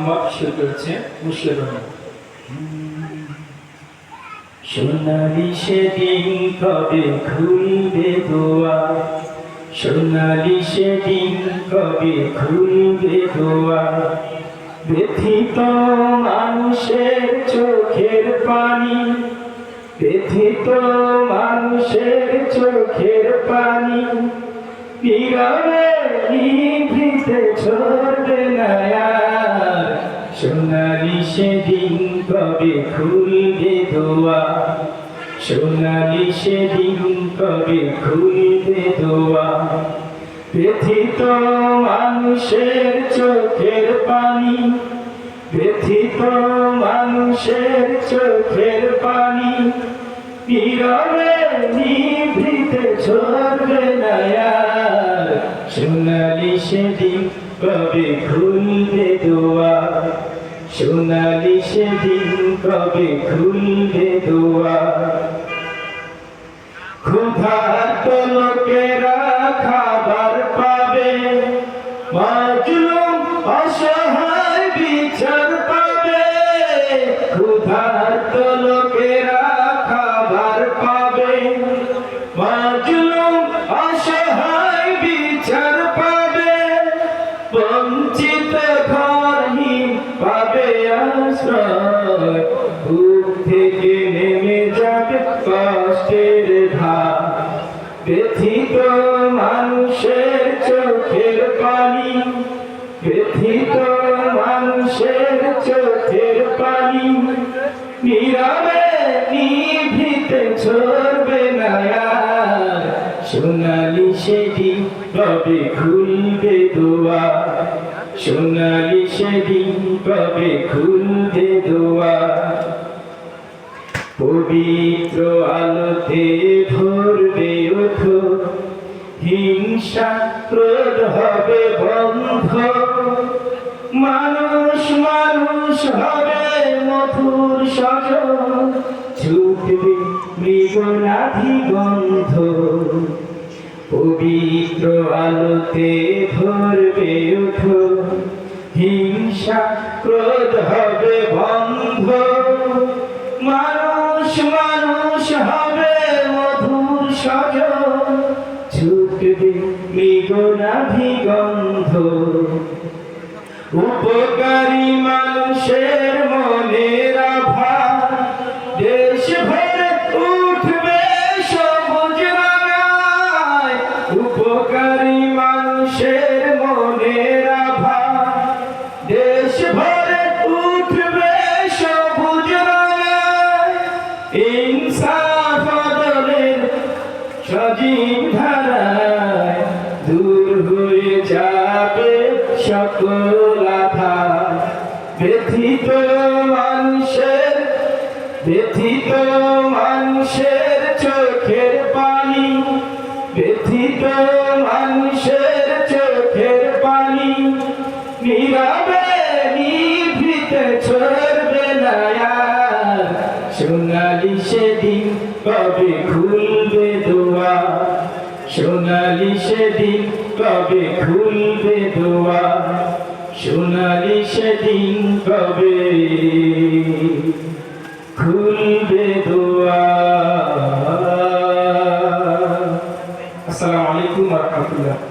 মোহাম্মদ শুরু করেছে মুশকিল সোনালি সেদিন কবে খুলবে দোয়ার সোনালি সেদিন কবে খুলবে দোয়ার ব্যথিত মানুষের চোখের পানি, ব্যথিত মানুষের চোখের পানি নীরবে নিভৃতে ছড়বে না আর। সোনালি সেদিন কবে খুলবে দোয়া সোনালি সেদিন কবে খুলবে দোয়া ব্যথিত মানুষের চোখের পানি, ব্যথিত মানুষের চোখের পানি নীরবে নিভৃতে ছড়বে না আর। সোনালি সেদিন কবে খুলবে সোনালি সেদিন কবে খুলবে দোয়া? ক্ষুধার্ত লোকেরা খাবার পাবে, মাজলুম অসহায় বিচার পাবে। ক্ষুধার্ত লোকেরা খাবার পাবে, মাজলুম অসহায় বিচার পাবে। বঞ্চিত ঘরহীন পাবে আশ্রয় বুক থেকে নেমে যাবে কষ্টের ধার ব্যথিত মানুষের চোখের পানি, ব্যথিত মানুষের চোখের পানি নীরবে নিভিতে ছড়বে না আর। কবে খুলবে দোয়া। সোনালি সেদিন কবে খুলবে দোয়া। পবিত্র আলোতে ভরবে ওঠো। হিংসা ক্রোধ হবে বন্ধ। মানুষ মানুষ হবে মধুর সজন ছুটবে মৃগনাধি গন্ধ। পবিত্র আলোতে ভরবে ওঠো হিংসা ক্রোধ হবে বন্ধ। মানুষ মানুষ হবে মধুর সজ। ছুটবে মৃগনাভি গন্ধ উপকারী মানুষের মনের আভা। দেশ ভরে সজীব ধারায় দূর হয়ে যাবে সকল আধার ব্যথিত মানুষের ব্যথিত মানুষের চোখের পানি। ব্যথিত মানুষের সোনালি সেদিন কবে খুলবে দোয়া? সোনালি সেদিন কবে খুলবে দোয়া? সোনালি সেদিন কবে খুলবে দোয়া? আসসালামু আলাইকুম রহমতুল্লাহ।